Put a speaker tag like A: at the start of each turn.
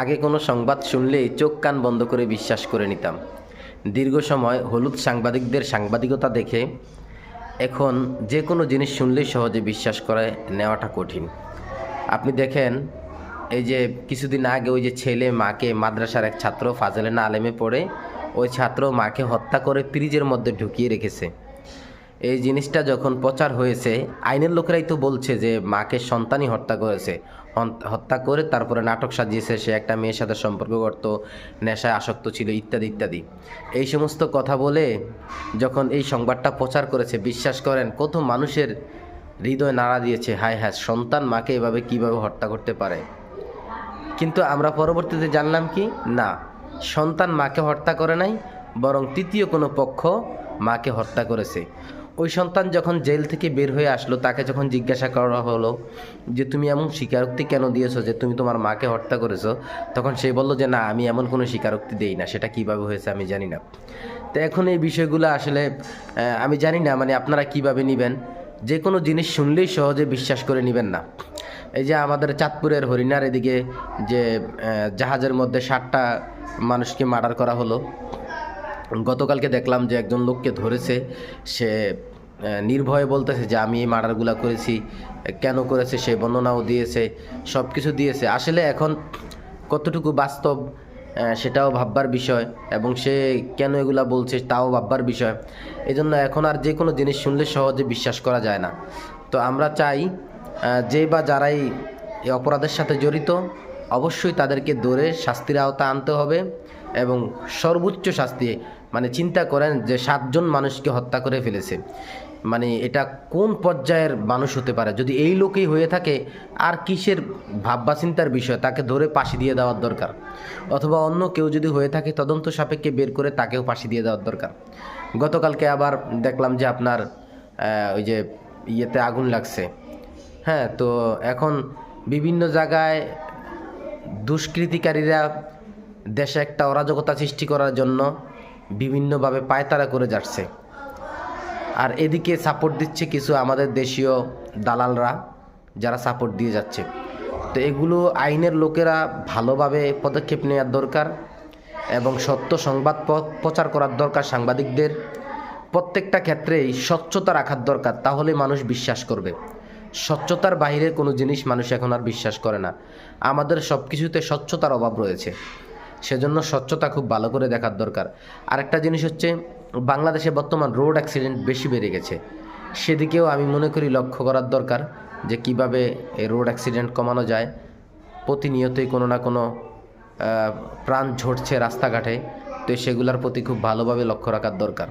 A: আগে কোনো সংবাদ শুনলেই চোখ কান বন্ধ করে বিশ্বাস করে নিতাম। দীর্ঘ সময় হলুদ সাংবাদিকদের সাংবাদিকতা দেখে এখন যে কোনো জিনিস শুনলেই সহজে বিশ্বাস করে নেওয়াটা কঠিন। আপনি দেখেন, এই যে কিছুদিন আগে ওই যে ছেলে মাকে মাদ্রাসার এক ছাত্র ফাজেলেনা আলেমে পড়ে, ওই ছাত্র মাকে হত্যা করে ফ্রিজের মধ্যে ঢুকিয়ে রেখেছে। এই জিনিসটা যখন প্রচার হয়েছে, আইনের লোকেরাই তো বলছে যে মাকে সন্তানই হত্যা করেছে। হত্যা করে তারপরে নাটক সাজিয়েছে, সে একটা মেয়ের সাথে সম্পর্ক করত নেশায় আসক্ত ছিল, ইত্যাদি ইত্যাদি। এই সমস্ত কথা বলে যখন এই সংবাদটা প্রচার করেছে, বিশ্বাস করেন, কত মানুষের হৃদয় নাড়া দিয়েছে, হায় হ্যাঁ সন্তান মাকে এভাবে কীভাবে হত্যা করতে পারে? কিন্তু আমরা পরবর্তীতে জানলাম কি? না, সন্তান মাকে হত্যা করে নাই, বরং তৃতীয় কোনো পক্ষ মাকে হত্যা করেছে। ওই সন্তান যখন জেল থেকে বের হয়ে আসলো, তাকে যখন জিজ্ঞাসা করা হলো যে, তুমি এমন স্বীকারোক্তি কেন দিয়েছ যে, তুমি তোমার মাকে হত্যা করেছ? তখন সে বলল যে, না, আমি এমন কোনো স্বীকারোক্তি দেই না। সেটা কীভাবে হয়েছে আমি জানি না। তো এখন এই বিষয়গুলো আসলে আমি জানি না মানে আপনারা কীভাবে নেবেন? যে কোনো জিনিস শুনলেই সহজে বিশ্বাস করে নেবেন না। এই যে আমাদের চাঁদপুরের হরিণার এদিকে যে জাহাজের মধ্যে ষাটটা মানুষকে মার্ডার করা হলো, গতকালকে দেখলাম যে, একজন লোককে ধরেছে। সে নির্ভয়ে বলতেছে যে আমি এই মার্ডারগুলো করেছি, কেন করেছে, সে বর্ণনাও দিয়েছে সব কিছু দিয়েছে। আসলে এখন কতটুকু বাস্তব সেটাও ভাববার বিষয় এবং সে কেন এগুলা বলছে তাও ভাববার বিষয়। এই জন্য এখন আর যে কোনো জিনিস শুনলে সহজে বিশ্বাস করা যায় না। তো আমরা চাই যে বা যারাই এই অপরাধের সাথে জড়িত, অবশ্যই তাদেরকে দৌড়ে শাস্তির আওতা আনতে হবে এবং সর্বোচ্চ শাস্তি মানে চিন্তা করেন যে সাতজন মানুষকে হত্যা করে ফেলেছে। মানে এটা কোন পর্যায়ের মানুষ হতে পারে? যদি এই লোকেই হয়ে থাকে, আর কিসের ভাববা চিন্তার বিষয়? তাকে ধরে ফাঁসি দিয়ে দেওয়ার দরকার। অথবা অন্য কেউ যদি হয়ে থাকে, তদন্ত সাপেক্ষে বের করে তাকেও ফাঁসি দিয়ে দেওয়ার দরকার। গতকালকে আবার দেখলাম যে আপনার ওই যে ইয়েতে আগুন লাগছে। হ্যাঁ তো এখন বিভিন্ন জায়গায় দুষ্কৃতিকারীরা দেশে একটা অরাজকতা সৃষ্টি করার জন্য বিভিন্নভাবে পায়তারা করে যাচ্ছে। আর এদিকে সাপোর্ট দিচ্ছে কিছু আমাদের দেশীয় দালালরা যারা সাপোর্ট দিয়ে যাচ্ছে। তো এগুলো আইনের লোকেরা ভালোভাবে পদক্ষেপ নেওয়ার দরকার এবং সত্য সংবাদ প্রচার করার দরকার সাংবাদিকদের। প্রত্যেকটা ক্ষেত্রেই স্বচ্ছতা রাখার দরকার, তাহলে মানুষ বিশ্বাস করবে। স্বচ্ছতার বাইরে কোনো জিনিস মানুষ এখন আর বিশ্বাস করে না। আমাদের সব কিছুতে স্বচ্ছতার অভাব রয়েছে। সেজন্য স্বচ্ছতা খুব ভালো করে দেখার দরকার। আরেকটা জিনিস হচ্ছে বাংলাদেশে বর্তমান রোড অ্যাক্সিডেন্ট বেশি বেড়ে গেছে। সেদিকেও আমি মনে করি লক্ষ্য করার দরকার যে কীভাবে এই রোড অ্যাক্সিডেন্ট কমানো যায়। প্রতিনিয়তই কোনো না কোনো প্রাণ ঝরছে রাস্তাঘাটে, তো সেগুলোর প্রতি খুব ভালোভাবে লক্ষ্য রাখার দরকার।